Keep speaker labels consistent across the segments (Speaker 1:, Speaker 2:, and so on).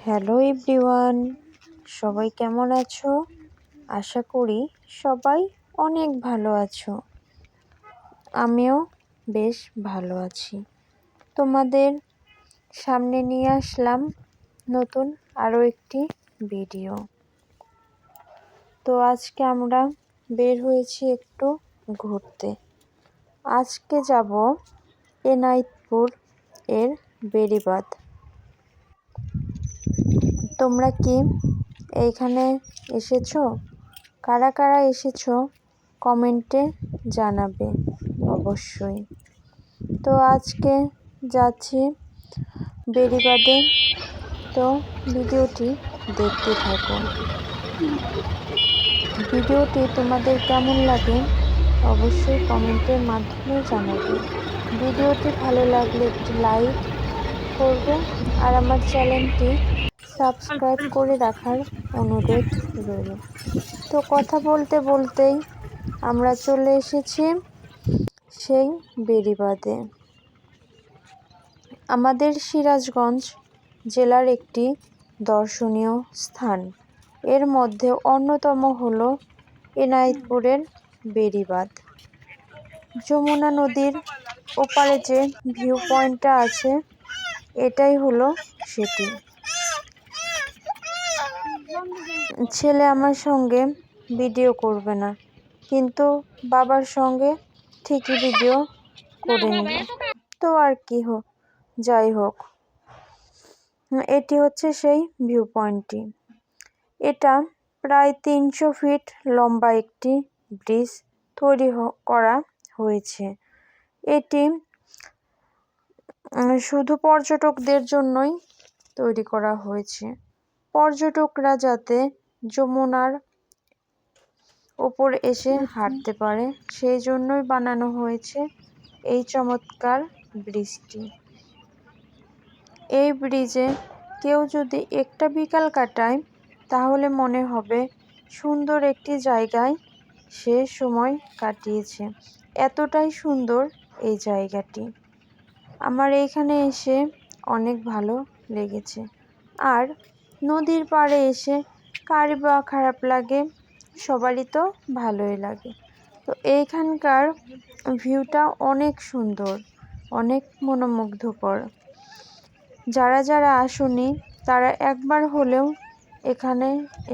Speaker 1: Hello everyone, সবাই কেমন আছো? আশা করি সবাই অনেক ভালো আছো। আমিও বেশ ভালো আছি। তোমাদের সামনে নিয়ে আসলাম নতুন আরও একটি ভিডিও। তো আজকে আমরা বের হয়েছি একটু ঘুরতে। আজকে যাব এনাইতপুর এর বেড়িবাঁধ। তোমরা কি এইখানে এসেছ? কারা কারা এসেছ? কমেন্টে জানাবে অবশ্যই। তো আজকে যাচ্ছি বেড়িবাঁধে। তো ভিডিওটি দেখতে থাকো। ভিডিওটি তোমাদের কেমন লাগে অবশ্যই কমেন্টের মাধ্যমে জানাবে। ভিডিওটি ভালো লাগলে একটি লাইক করবে আর আমার চ্যানেলটি সাবস্ক্রাইব করে রাখার অনুরোধ রইল। তো কথা বলতে বলতেই আমরা চলে এসেছি সেই বেড়িবাঁধে। আমাদের সিরাজগঞ্জ জেলার একটি দর্শনীয় স্থান। এর মধ্যে অন্যতম হল এনায়েতপুরের বেড়িবাঁধ। যমুনা নদীর ওপারে যে ভিউ পয়েন্টটা আছে, এটাই হলো সেটি। ছেলে আমার সঙ্গে ভিডিও করবে না। কিন্তু বাবার সঙ্গে ঠিকই ভিডিও করে নিল তো আর কি হোক যাই হোক। এটি হচ্ছে সেই ভিউ পয়েন্টটি এটা প্রায় তিনশো ফিট লম্বা একটি ব্রিজ তৈরি করা হয়েছে। এটি শুধু পর্যটকদের জন্যই তৈরি করা হয়েছে। পর্যটকরা যাতে যমুনার ওপর এসে হাঁটতে পারে। সেই জন্যই বানানো হয়েছে এই চমৎকার ব্রিজটি। এই ব্রিজে কেউ যদি একটা বিকাল কাটায়, তাহলে মনে হবে সুন্দর একটি জায়গায় সে সময় কাটিয়েছে। এতটাই সুন্দর এই জায়গাটি। আমার এইখানে এসে অনেক ভালো লেগেছে। আর নদীর পাড়ে এসে কার বা খারাপ লাগে সবারই তো ভালোই লাগে। তো এইখানকার ভিউটা অনেক সুন্দর অনেক মনোমুগ্ধকর। যারা যারা আসুনি তারা একবার হলেও এখানে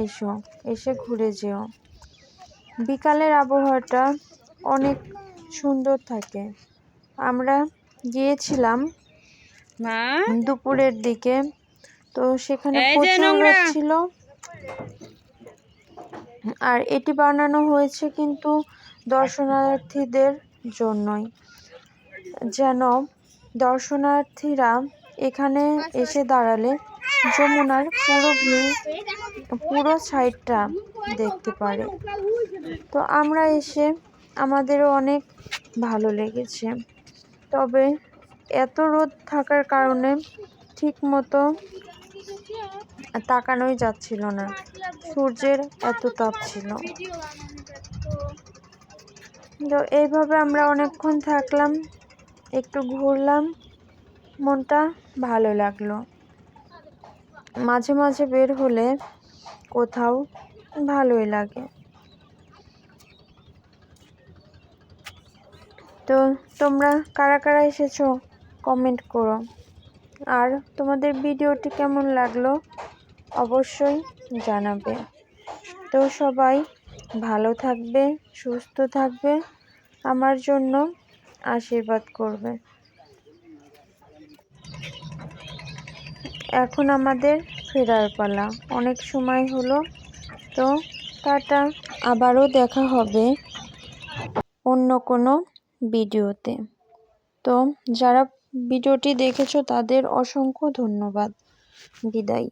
Speaker 1: এসো এসে ঘুরে যেও। বিকালের আবহাওয়াটা অনেক সুন্দর থাকে। আমরা গিয়েছিলাম দুপুরের দিকে তো সেখানে প্রচুর ছিল। আর এটি বানানো হয়েছে কিন্তু দর্শনার্থীদের জন্যই। যেন দর্শনার্থীরা এখানে এসে দাঁড়ালে যমুনার পুরো ভিউ পুরো সাইডটা দেখতে পারে। তো আমরা এসে আমাদেরও অনেক ভালো লেগেছে। তবে এত রোদ থাকার কারণে ঠিক মতো তাকানোই যাচ্ছিল না। সূর্যের এত তাপ ছিল। তো এইভাবে আমরা অনেকক্ষণ থাকলাম, একটু ঘুরলাম, মনটা ভালো লাগল। মাঝে মাঝে বের হলে কোথাও ভালোই লাগে। তো তোমরা কারা কারা এসেছ? কমেন্ট করো। আর তোমাদের ভিডিওটি কেমন লাগল অবশ্যই জানাবে। তো সবাই ভালো থাকবে, সুস্থ থাকবে, আমার জন্য আশীর্বাদ করবে। এখন আমাদের ফেরার পালা। অনেক সময় হলো। তো টাটা। আবারও দেখা হবে অন্য কোনো ভিডিওতে। তো যারা ভিডিওটি দেখেছ তাদের অসংখ্য ধন্যবাদ। বিদায়।